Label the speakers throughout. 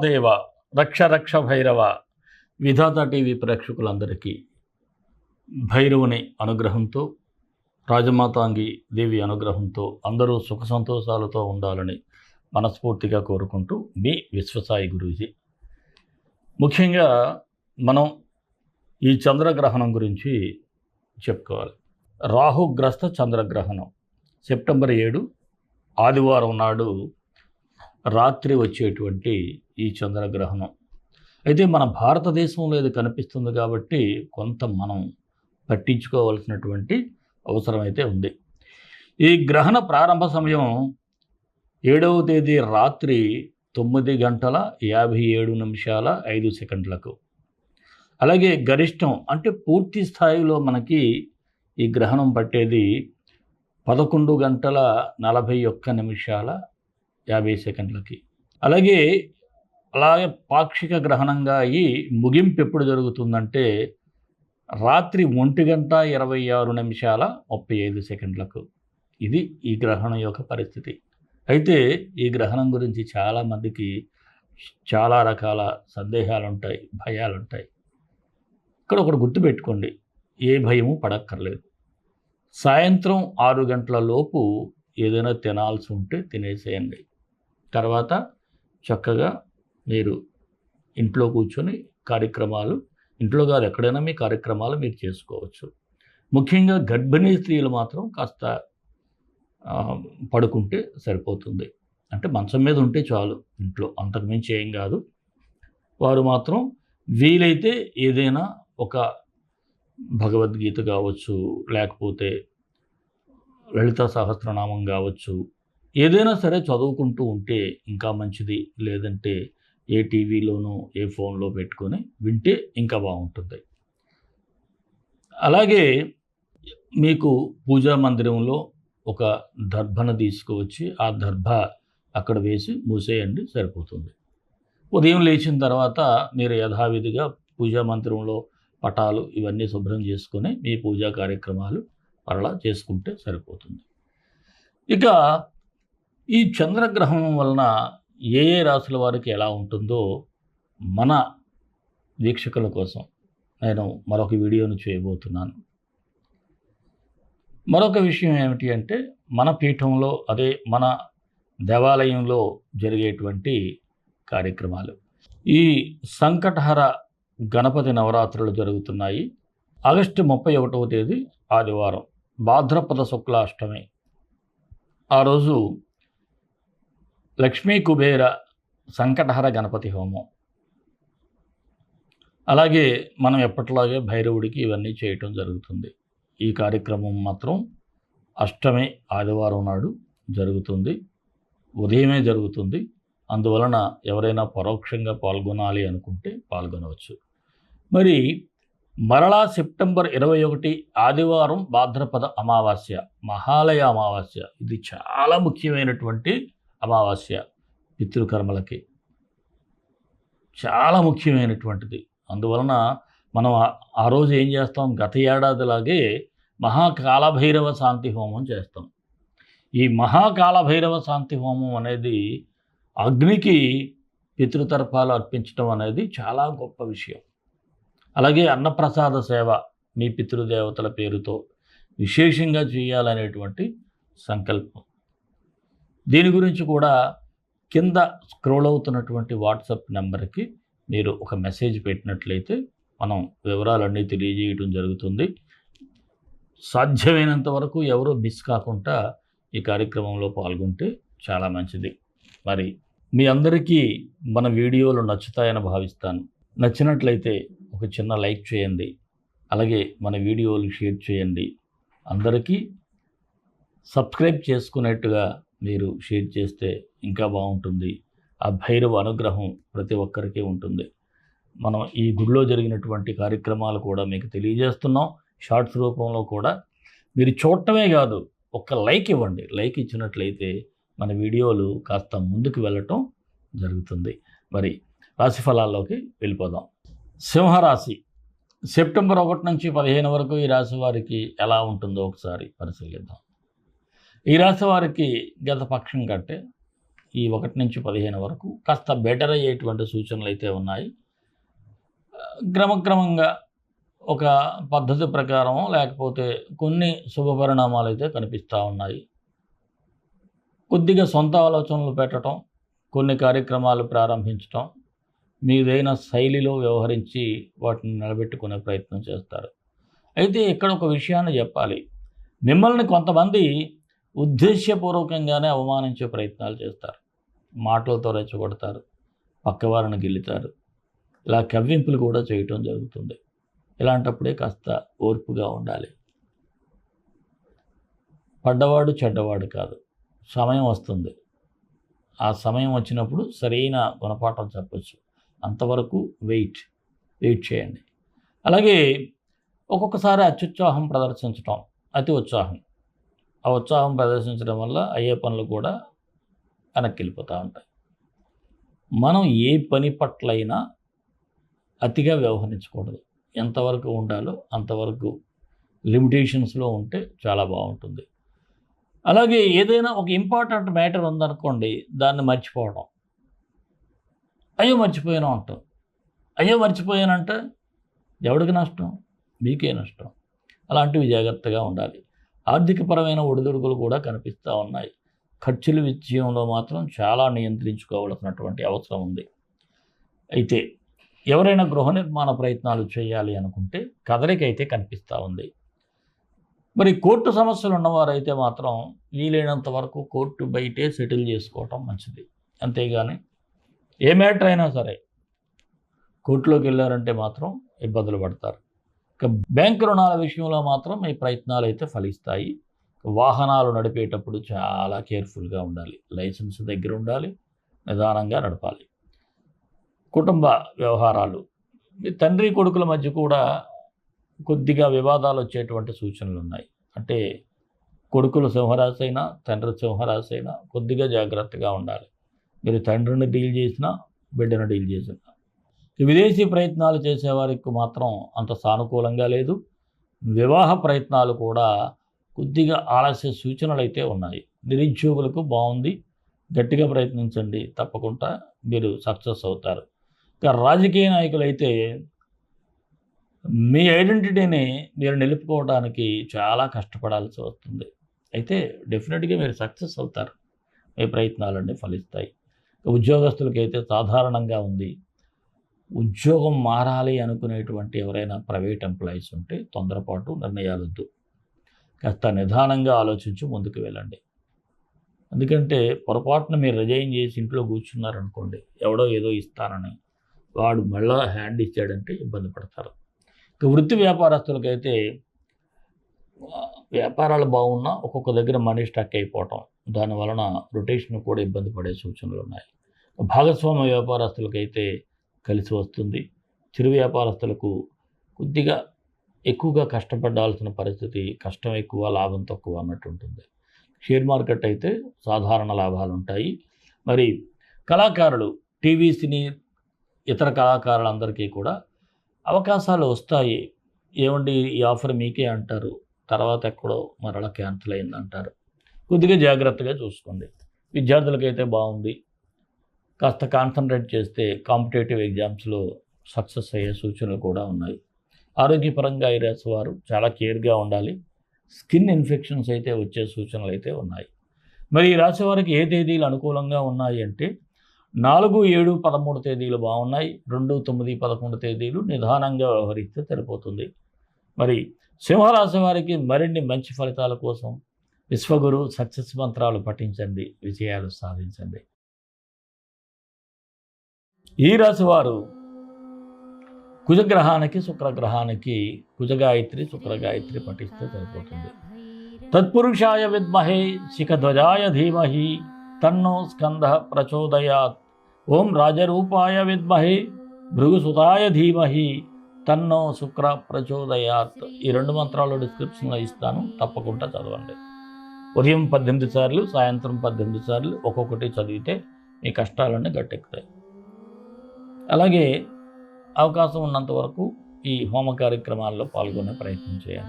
Speaker 1: మహాదేవ రక్ష రక్ష భైరవ విధాత టీవీ ప్రేక్షకులందరికీ భైరవుని అనుగ్రహంతో రాజమాతాంగి దేవి అనుగ్రహంతో అందరూ సుఖ సంతోషాలతో ఉండాలని మనస్ఫూర్తిగా కోరుకుంటూ మీ విశ్వసాయి గురూజీ. ముఖ్యంగా మనం ఈ చంద్రగ్రహణం గురించి చెప్పుకోవాలి. రాహుగ్రస్త చంద్రగ్రహణం సెప్టెంబర్ ఏడు ఆదివారం నాడు రాత్రి వచ్చేటువంటి ఈ చంద్రగ్రహణం. అయితే మన భారతదేశంలో ఇది కనిపిస్తుంది కాబట్టి కొంత మనం పట్టించుకోవాల్సినటువంటి అవసరం అయితే ఉంది. ఈ గ్రహణ ప్రారంభ సమయం ఏడవ తేదీ రాత్రి తొమ్మిది గంటల యాభై ఏడు నిమిషాల ఐదు సెకండ్లకు. అలాగే గరిష్టం అంటే పూర్తి స్థాయిలో మనకి ఈ గ్రహణం పట్టేది పదకొండు గంటల నలభై ఒక్క నిమిషాల యాభై సెకండ్లకి. అలాగే అలాగే పాక్షిక గ్రహణంగా అయ్యి ముగింపు ఎప్పుడు జరుగుతుందంటే రాత్రి ఒంటి గంట ఇరవై ఆరు నిమిషాల ముప్పై ఐదు సెకండ్లకు. ఇది ఈ గ్రహణం యొక్క పరిస్థితి. అయితే ఈ గ్రహణం గురించి చాలామందికి చాలా రకాల సందేహాలు ఉంటాయి భయాలు ఉంటాయి ఇక్కడ ఒకటి గుర్తుపెట్టుకోండి. ఏ భయము పడక్కర్లేదు. సాయంత్రం ఆరు గంటల లోపు ఏదైనా తినాల్సి ఉంటే తినేసేయండి. తర్వాత చక్కగా మీరు ఇంట్లో కూర్చొని కార్యక్రమాలు ఇంట్లో కాదు ఎక్కడైనా మీ కార్యక్రమాలు మీరు చేసుకోవచ్చు. ముఖ్యంగా గర్భిణీ స్త్రీలు మాత్రం కాస్త పడుకుంటే సరిపోతుంది. అంటే మంచం మీద ఉంటే చాలు ఇంట్లో అంతకుమించి ఏం కాదు. వారు మాత్రం వీలైతే ఏదైనా ఒక భగవద్గీత కావచ్చు లేకపోతే లలిత సహస్రనామం కావచ్చు ఏదైనా సరే చదువుకుంటూ ఉంటే ఇంకా మంచిది లేదంటే ఏ టీవీలోనో ఏ ఫోన్లో పెట్టుకొని వింటే ఇంకా బాగుంటుంది. అలాగే మీకు పూజా మందిరంలో ఒక దర్భను తీసుకువచ్చి ఆ దర్భ అక్కడ వేసి మూసేయండి సరిపోతుంది. ఉదయం లేచిన తర్వాత మీరు యథావిధిగా పూజా మందిరంలో పటాలు ఇవన్నీ శుభ్రం చేసుకొని మీ పూజా కార్యక్రమాలు మరలా చేసుకుంటే సరిపోతుంది. ఇక ఈ చంద్రగ్రహణం వలన ఏ ఏ రాసుల వారికి ఎలా ఉంటుందో మన వీక్షకుల కోసం నేను మరొక వీడియోను చేయబోతున్నాను. మరొక విషయం ఏమిటి అంటే మన పీఠంలో అదే మన దేవాలయంలో జరిగేటువంటి కార్యక్రమాలు. ఈ సంకటహర గణపతి నవరాత్రులు జరుగుతున్నాయి. ఆగస్టు ముప్పై ఒకటవ తేదీ ఆదివారం భాద్రపద శుక్లాష్టమి. ఆ రోజు లక్ష్మీ కుబేర సంకటహర గణపతి హోమం. అలాగే మనం ఎప్పటిలాగే భైరవుడికి ఇవన్నీ చేయటం జరుగుతుంది. ఈ కార్యక్రమం మాత్రం అష్టమి ఆదివారం నాడు జరుగుతుంది. ఉదయమే జరుగుతుంది. అందువలన ఎవరైనా పరోక్షంగా పాల్గొనాలి అనుకుంటే పాల్గొనవచ్చు. మరి మరలా సెప్టెంబర్ ఇరవై ఒకటి ఆదివారం భాద్రపద అమావాస్య మహాలయ అమావాస్య ఇది చాలా ముఖ్యమైనటువంటి అమావాస్య పితృకర్మలకి చాలా ముఖ్యమైనటువంటిది. అందువలన మనం ఆ- రోజు ఏం చేస్తాం? గత ఏడాదిలాగే మహాకాలభైరవ శాంతి హోమం చేస్తాం. ఈ మహాకాలభైరవ శాంతి హోమం అనేది అగ్నికి పితృతర్పాలు అర్పించడం అనేది చాలా గొప్ప విషయం. అలాగే అన్నప్రసాద సేవ మీ పితృదేవతల పేరుతో విశేషంగా చేయాలనేటువంటి సంకల్పం. దీని గురించి కూడా కింద స్క్రోల్ అవుతున్నటువంటి వాట్సాప్ నెంబర్కి మీరు ఒక మెసేజ్ పెట్టినట్లయితే మనం వివరాలన్నీ తెలియజేయడం జరుగుతుంది. సాధ్యమైనంత వరకు ఎవరో మిస్ కాకుండా ఈ కార్యక్రమంలో పాల్గొంటే చాలా మంచిది. మరి మీ అందరికీ మన వీడియోలు నచ్చుతాయని భావిస్తాను. నచ్చినట్లయితే ఒక చిన్న లైక్ చేయండి. అలాగే మన వీడియోలు షేర్ చేయండి. అందరికీ సబ్స్క్రైబ్ చేసుకునేట్టుగా మీరు షేర్ చేస్తే ఇంకా బాగుంటుంది. ఆ భైరవ అనుగ్రహం ప్రతి ఒక్కరికి ఉంటుంది. మనం ఈ గుడిలో జరిగినటువంటి కార్యక్రమాలు కూడా మీకు తెలియజేస్తున్నాం. షార్ట్స్ రూపంలో కూడా మీరు చూడటమే కాదు ఒక్క లైక్ ఇవ్వండి. లైక్ ఇచ్చినట్లయితే మన వీడియోలు కాస్త ముందుకు వెళ్ళటం జరుగుతుంది. మరి రాశి ఫలాల్లోకి వెళ్ళిపోదాం. సింహరాశి. సెప్టెంబర్ ఒకటి నుంచి పదిహేను వరకు ఈ రాశి వారికి ఎలా ఉంటుందో ఒకసారి పరిశీలిద్దాం. ఈ రాశి వారికి గత పక్షం కంటే ఈ ఒకటి నుంచి పదిహేను వరకు కాస్త బెటర్ అయ్యేటువంటి సూచనలు అయితే ఉన్నాయి. క్రమక్రమంగా ఒక పద్ధతి ప్రకారం లేకపోతే కొన్ని శుభ పరిణామాలు అయితే కనిపిస్తూ ఉన్నాయి. కొద్దిగా సొంత ఆలోచనలు పెట్టడం కొన్ని కార్యక్రమాలు ప్రారంభించటం మీదైన శైలిలో వ్యవహరించి వాటిని నిలబెట్టుకునే ప్రయత్నం చేస్తారు. అయితే ఇక్కడ ఒక విషయాన్ని చెప్పాలి. మిమ్మల్ని కొంతమంది ఉద్దేశ్యపూర్వకంగానే అవమానించే ప్రయత్నాలు చేస్తారు. మాటలతో రెచ్చగొడతారు. పక్కవారిని గిల్లుతారు. ఇలా కవ్వింపులు కూడా చేయటం జరుగుతుంది. ఇలాంటప్పుడే కాస్త ఓర్పుగా ఉండాలి. పడ్డవాడు చెడ్డవాడు కాదు. సమయం వస్తుంది. ఆ సమయం వచ్చినప్పుడు సరైన గుణపాఠం చెప్పచ్చు. అంతవరకు వెయిట్. వెయిట్ చేయండి. అలాగే ఒక్కొక్కసారి అత్యుత్సాహం ప్రదర్శించటం అతి ఉత్సాహం. ఆ ఉత్సాహం ప్రదర్శించడం వల్ల అయ్యే పనులు కూడా వెనక్కి వెళ్ళిపోతూ ఉంటాయి. మనం ఏ పని పట్లైనా అతిగా వ్యవహరించకూడదు. ఎంతవరకు ఉండాలో అంతవరకు లిమిటేషన్స్లో ఉంటే చాలా బాగుంటుంది. అలాగే ఏదైనా ఒక ఇంపార్టెంట్ మ్యాటర్ ఉందనుకోండి దాన్ని మర్చిపోవడం. అయ్యో మర్చిపోయాను అంటాం. అయ్యో మర్చిపోయానంటే ఎవడికి నష్టం? మీకే నష్టం. అలాంటివి జాగ్రత్తగా ఉండాలి. ఆర్థికపరమైన ఒడిదుడుకులు కూడా కనిపిస్తూ ఉన్నాయి. ఖర్చుల విషయంలో మాత్రం చాలా నియంత్రించుకోవాల్సినటువంటి అవసరం ఉంది. అయితే ఎవరైనా గృహ నిర్మాణ ప్రయత్నాలు చేయాలి అనుకుంటే కదలిక అయితే కనిపిస్తూ ఉంది. మరి కోర్టు సమస్యలు ఉన్నవారైతే మాత్రం వీలైనంత వరకు కోర్టు బయటే సెటిల్ చేసుకోవటం మంచిది. అంతేగాని ఏ మ్యాటర్ అయినా సరే కోర్టులోకి వెళ్ళారంటే మాత్రం ఇబ్బందులు పడతారు. బ్యాంక్ రుణాల విషయంలో మాత్రం ఈ ప్రయత్నాలు అయితే ఫలిస్తాయి. వాహనాలు నడిపేటప్పుడు చాలా కేర్ఫుల్గా ఉండాలి. లైసెన్స్ దగ్గర ఉండాలి. నిదానంగా నడపాలి. కుటుంబ వ్యవహారాలు. తండ్రి కొడుకుల మధ్య కూడా కొద్దిగా వివాదాలు వచ్చేటువంటి సూచనలు ఉన్నాయి. అంటే కొడుకులు సింహరాశి అయినా తండ్రి సింహరాశి అయినా కొద్దిగా జాగ్రత్తగా ఉండాలి. మీరు తండ్రిని డీల్ చేసినా బిడ్డను డీల్ చేసినా. విదేశీ ప్రయత్నాలు చేసేవారికి మాత్రం అంత సానుకూలంగా లేదు. వివాహ ప్రయత్నాలు కూడా కొద్దిగా ఆలస్య సూచనలు అయితే ఉన్నాయి. నిరుద్యోగులకు బాగుంది. గట్టిగా ప్రయత్నించండి. తప్పకుండా మీరు సక్సెస్ అవుతారు. ఇక రాజకీయ నాయకులైతే మీ ఐడెంటిటీని మీరు నిలుపుకోవడానికి చాలా కష్టపడాల్సి వస్తుంది. అయితే డెఫినెట్గా మీరు సక్సెస్ అవుతారు. మీ ప్రయత్నాలన్నీ ఫలిస్తాయి. ఉద్యోగస్తులకైతే సాధారణంగా ఉంది. ఉద్యోగం మారాలి అనుకునేటువంటి ఎవరైనా ప్రైవేట్ ఎంప్లాయీస్ ఉంటే తొందరపాటు నిర్ణయాలొద్దు కాస్త నిదానంగా ఆలోచించి ముందుకు వెళ్ళండి. ఎందుకంటే పొరపాటున మీరు రిజైన్ చేసి ఇంట్లో కూర్చున్నారనుకోండి ఎవడో ఏదో ఇస్తానని వాడు మళ్ళా హ్యాండ్ ఇచ్చాడంటే ఇబ్బంది పడతారు. ఇక వృత్తి వ్యాపారస్తులకైతే వ్యాపారాలు బాగున్నా ఒక్కొక్క దగ్గర మనీ స్టక్ అయిపోవటం దాని వలన రొటేషన్ కూడా ఇబ్బంది పడే సూచనలు ఉన్నాయి. భాగస్వామ్య వ్యాపారస్తులకైతే కలిసి వస్తుంది. చిరు వ్యాపారస్తులకు కొద్దిగా ఎక్కువగా కష్టపడాల్సిన పరిస్థితి కష్టం ఎక్కువ లాభం తక్కువ అన్నట్టు ఉంటుంది. షేర్ మార్కెట్ అయితే సాధారణ లాభాలు ఉంటాయి. మరి కళాకారులు టీవీ సినీ ఇతర కళాకారులందరికీ కూడా అవకాశాలు వస్తాయి. ఏమండి ఈ ఆఫర్ మీకే అంటారు. తర్వాత ఎక్కడో మరలా క్యాన్సిల్ అయింది అంటారు కొద్దిగా జాగ్రత్తగా చూసుకోండి. విద్యార్థులకైతే బాగుంది. కాస్త కాన్సన్ట్రేట్ చేస్తే కాంపిటేటివ్ ఎగ్జామ్స్లో సక్సెస్ అయ్యే సూచనలు కూడా ఉన్నాయి. ఆరోగ్యపరంగా ఈ రాశి వారు చాలా కేర్గా ఉండాలి. స్కిన్ ఇన్ఫెక్షన్స్ అయితే వచ్చే సూచనలు అయితే ఉన్నాయి. మరి ఈ రాశి వారికి ఏ తేదీలు అనుకూలంగా ఉన్నాయి అంటే నాలుగు ఏడు పదమూడు తేదీలు బాగున్నాయి. రెండు తొమ్మిది పదకొండు తేదీలు నిదానంగా వ్యవహరిస్తే సరిపోతుంది. మరి సింహరాశి వారికి మరిన్ని మంచి ఫలితాల కోసం విశ్వగురు సక్సెస్ మంత్రాలు పఠించండి విజయాలు సాధించండి. ఈ రాశివారు కుజగ్రహానికి శుక్రగ్రహానికి కుజగాయత్రి శుక్రగాయత్రి పఠిస్తే సరిపోతుంది. తత్పురుషాయ విద్మహే శిఖధ్వజాయ ధీమహి తన్నో స్కంద ప్రచోదయాత్. ఓం రాజరూపాయ విద్మహే భృగుసుతాయ ధీమహి తన్నో శుక్ర ప్రచోదయాత్. ఈ రెండు మంత్రాలు డిస్క్రిప్షన్లో ఇస్తాను తప్పకుండా చదవండి. ఉదయం పద్దెనిమిది సార్లు సాయంత్రం పద్దెనిమిది సార్లు ఒక్కొక్కటి చదివితే మీ కష్టాలన్నీ గట్టెక్కుతాయి. అలాగే అవకాశం ఉన్నంత వరకు ఈ హోమ కార్యక్రమాల్లో పాల్గొనే ప్రయత్నం చేయాలి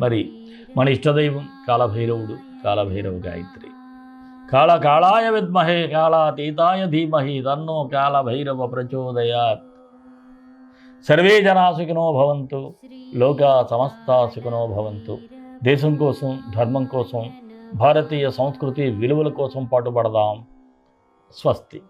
Speaker 1: మరి మన ఇష్టదైవం కాలభైరవుడు కాలభైరవ గాయత్రి. కాళ కాళాయ విద్మహే కాళాతీతాయ ధీమహి తన్నో కాళభైరవ ప్రచోదయాత్. సర్వే జనా సుఖినో భవంతు లోక సమస్త సుఖినో భవంతు. దేశం కోసం ధర్మం కోసం భారతీయ సంస్కృతి విలువల కోసం పాటుపడదాం. స్వస్తి.